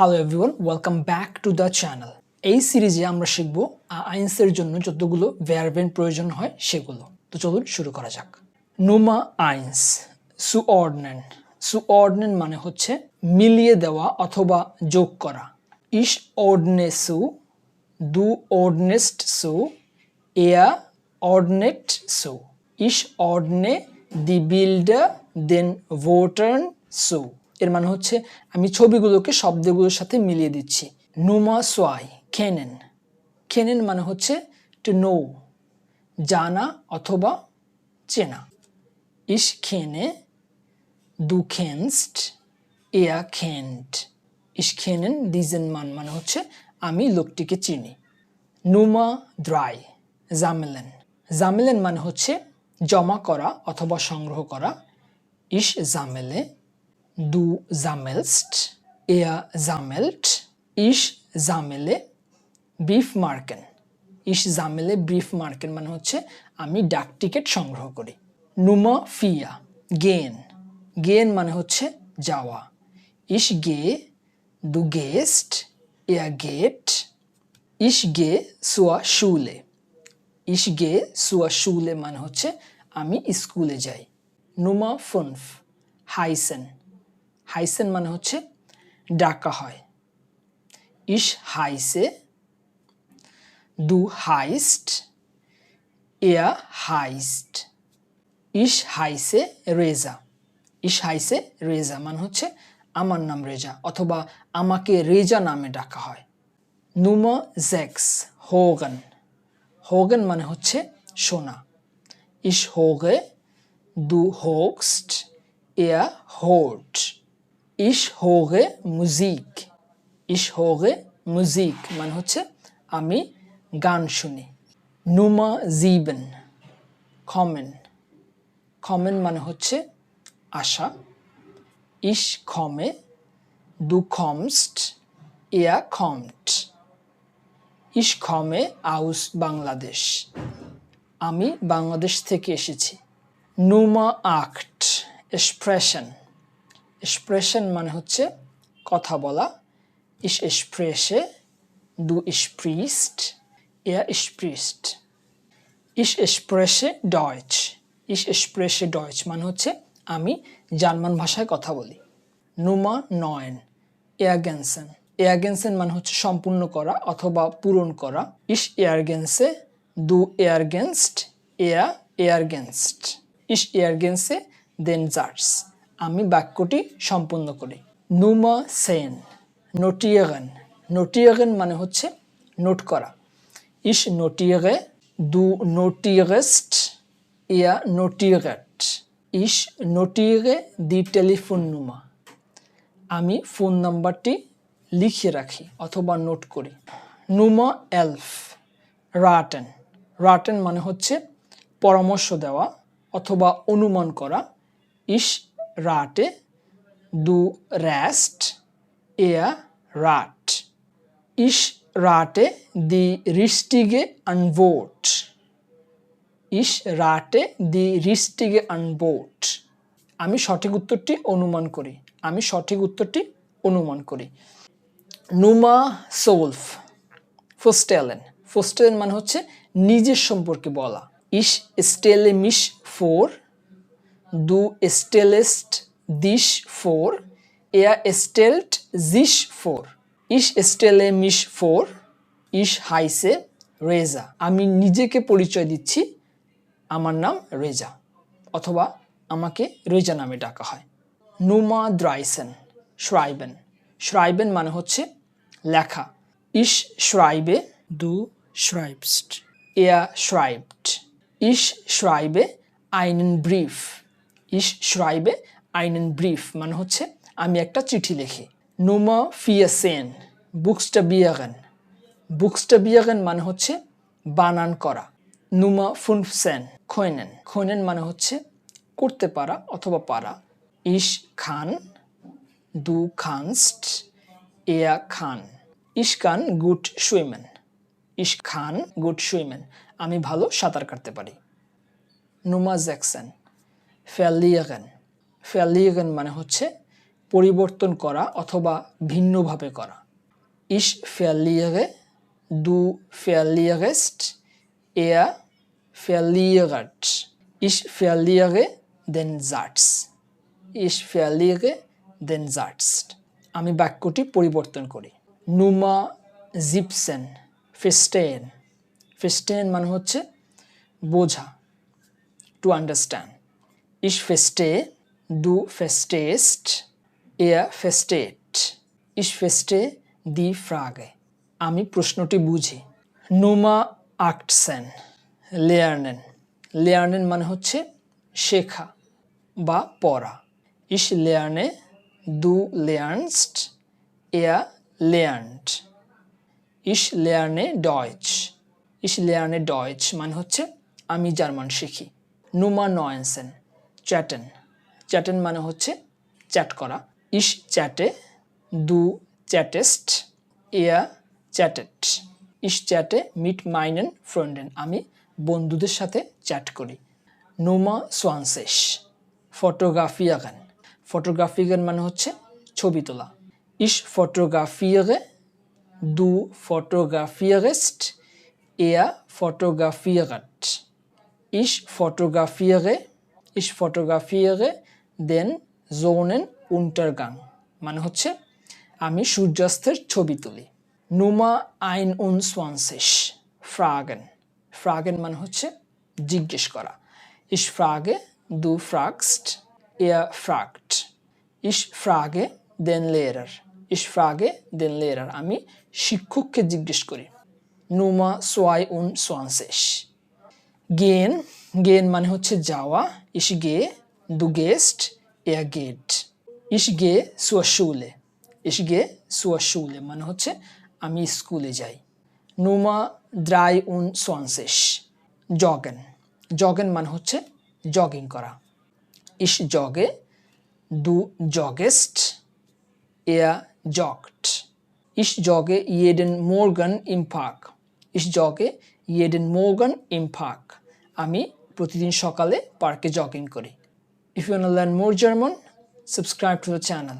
Hello everyone welcome back to the channel এই সিরিজে আমরা শিখব আইন্সের জন্য যতগুলো ভ্যারবেন প্রয়োজন হয় সেগুলো। তো চলুন শুরু করা যাক। নুমা আইন্স সুঅর্ডনেন সুঅর্ডনেন মানে হচ্ছে মিলিয়ে দেওয়া অথবা যোগ করা। ইস অর্ডনে সু দু অর্ডনেস্ট সু, এয়া অর্ডনেট সু। ইস অর্ডনে, দি বিল্ডার, দেন ভোটার্ন সু। এর মানে হচ্ছে আমি ছবিগুলোকে শব্দগুলোর সাথে মিলিয়ে দিচ্ছি। নুমা সোয়াই খেনেন খেনেন মানে হচ্ছে টু নো জানা অথবা চেনা। ইস খেনে, দু খেনস্ট, এয়া খেন্ট। ইস খেনেন, দিজেন মান মানে হচ্ছে আমি লোকটিকে চিনি। নুমা দ্রাই, জামেলেন। জামেলেন মানে হচ্ছে জমা করা অথবা সংগ্রহ করা। ইস জামেলে du sammelst, er sammelt, ich sammle Briefmarken. Ich sammle Briefmarken মানে হচ্ছে আমি ডাক টিকিট সংগ্রহ করি নুমা ফিয়া গেন গেন মানে হচ্ছে যাওয়া ইস গে দু গেস্ট er geht ich gehe zur Schule ich gehe zur Schule মানে হচ্ছে আমি স্কুলে যাই নুমা ফুনফ হাইসেন হাইসেন মানে হচ্ছে ডাকা হয়। ইস হাইসে, দু হাইস্ট, এয়া হাইস্ট। ইস হাইসে রেজা। ইস হাইসে রেজা মানে হচ্ছে আমার নাম রেজা অথবা আমাকে রেজা নামে ডাকা হয়। নুমা জ্যাক্স হোগান। হোগান মানে হচ্ছে সোনা। ইস হোগে, দু হোগস্ট, এয়া হোট ইস হোগে মুজিক। ইস হোগে মুজিক মানে হচ্ছে আমি গান শুনি। নুমা জিবেন, খমেন। খমেন মানে হচ্ছে আশা। ইস খমে, দু খমস্ট এয়া খমট। ইস খমে, আউস বাংলাদেশ। আমি বাংলাদেশ থেকে এসেছি। নুমা আক্ট, এক্সপ্রেশন। এক্সপ্রেশন মানে হচ্ছে কথা বলা। ইস এক্সপ্রেসে দু স্প্রিস্ট এয়া স্প্রিস্ট ইস এক্সপ্রেসে ডয়েচ, ইস এক্সপ্রেসে ডয়েচ মানে হচ্ছে আমি জার্মান ভাষায় কথা বলি। নুমা নয়ন এয়ারগেনসেন এয়ারগেনসেন মানে হচ্ছে সম্পূর্ণ করা অথবা পূরণ করা। ইস এয়ারগেন্সে দু এয়ারগেনস্ট এয়া এয়ারগেনস্ট ইস এয়ারগেন্সে দেন জার্স। আমি বাক্যটি সম্পূর্ণ করি। নুমা সেন, নোটিয়াগেন। নোটিয়াগেন মানে হচ্ছে নোট করা। ইস নোটিয়াগে, দু নোটিয়াগেস্ট, ইয়া নোটিয়াগেট। ইস নোটিয়াগে, দি টেলিফোন নুমা। আমি ফোন নাম্বারটি লিখে রাখি অথবা নোট করি। নুমা এলফ, রাটেন। রাটেন মানে হচ্ছে পরামর্শ দেওয়া অথবা অনুমান করা। ইস রাটে দু räst er rat. Ich rate die richtige Antwort. Ich rate die richtige Antwort. আমি সঠিক উত্তরটি অনুমান করি আমি সঠিক উত্তরটি অনুমান করি নুমা সোলফ ফোস্টেলেন ফোস্টেলেন মানে হচ্ছে নিজের সম্পর্কে বলা ইস স্টেলে মিশ ফোর Du stellst dich vor, er stellt sich vor. Ich stelle mich vor, ich heiße Reza আমি নিজেকে পরিচয় দিচ্ছি আমার নাম রেজা অথবা আমাকে রেজা নামে ডাকা হয় নুমা দ্রাইসেন শ্রাইবেন শ্রাইবেন মানে হচ্ছে লেখা ইস শ্রাইবে দু schreibst er schreibt ich schreibe einen Brief ইস শ্রাইবে আইনেন ব্রিফ মানে হচ্ছে আমি একটা চিঠি লিখি। নুমা ফিয়াসেন বুকসটা বিয়াগেন। বুকসটা বিয়াগান মানে হচ্ছে বানান করা। নুমা ফুনফসেন খৈনেন খৈনেন মানে হচ্ছে করতে পারা অথবা পারা। ইস খান, দু খানস্ট, এয়া খান। ইস খান গুড সুইমেন ইস খান গুড সুইমেন আমি ভালো সাঁতার কাটতে পারি। নুমা জ্যাকসন। ফ্যালিয়াগেন ফ্যালিয়াগেন মানে হচ্ছে পরিবর্তন করা অথবা ভিন্নভাবে করা। ইস ফেলিয়ারে, দু ফেলিয়ারেস্ট, এয়া ফেলিয়ারাট। ইস ফেলিয়ারে, দেন জাটস। ইস ফেলিয়ারে, দেন জাটস। আমি বাক্যটি পরিবর্তন করি। নুমা জিপসেন, ফেস্টেন। ফেস্টেন মানে হচ্ছে বোঝা টু আন্ডারস্ট্যান্ড ইস ফেস্টে, দু ফেস্টেস্ট এয়া ফেস্টেট। ইস ফেস্টে, দি ফ্রাগে। আমি প্রশ্নটি বুঝি। নোমা আক্টসেন, লেয়ার্নেন। লেয়ার্নেন মানে হচ্ছে শেখা বা পড়া। ইস লেয়ার্নে, দু লেয়ার্নস্ট এয়া লেয়ার্নড। ইস লেয়ার্নে ডয়েচ। ইস লেয়ার্নে ডয়েচ মানে হচ্ছে আমি জার্মান শিখি। নুমা নয়েনসেন। চ্যাটেন। চ্যাটেন মানে হচ্ছে চ্যাট করা। ইস চ্যাটে দু চ্যাটেস্ট এয়া চ্যাটেট। ইস চ্যাটে মিট মাইনেন ফ্রেন্ডেন আমি বন্ধুদের সাথে চ্যাট করি। নোমা সোয়ানসেস ফটোগ্রাফিয়াগান। ফটোগ্রাফিগান মানে হচ্ছে ছবি তোলা। ইস ফটোগ্রাফিয়াগে দু ফটোগ্রাফিয়ারেস্ট এয়া ফটোগ্রাফিয়াগাট। Ich fotografiere, ich fotografiere den Sonnenuntergang মানে হচ্ছে, আমি সূর্যাস্তের ছবি তুলি। নুমা আইন উনসওয়ানসিস ফ্রাগেন ফ্রাগেন মানে হচ্ছে, জিজ্ঞেস করা। ইস ফ্রাগে দু ফ্রাগস্ট এয়া ফ্রাগট ইস ফ্রাগে দেন লেয়ারার ইস ফ্রাগে দেন লেয়ারার আমি শিক্ষককে জিজ্ঞেস করি। নুমা সোয়াই উন সোয়ানসেস গেন গেন মানে হচ্ছে যাওয়া ইস গে দু গেস্ট এয়া গেট ইস গে সুয়াশুলে ইস গে সুয়াশুলে মানে হচ্ছে আমি স্কুলে যাই। নুমা দ্রাই উন সোয়ানসেস জগেন। জগেন মানে হচ্ছে জগিং করা। ইস জগে, দু জগেস্ট এয়া জগট। Ich জগে im Park. Ich jogge jeden Morgen im Park. আমি প্রতিদিন সকালে পার্কে জগিং করি। If you learn more German subscribe to the channel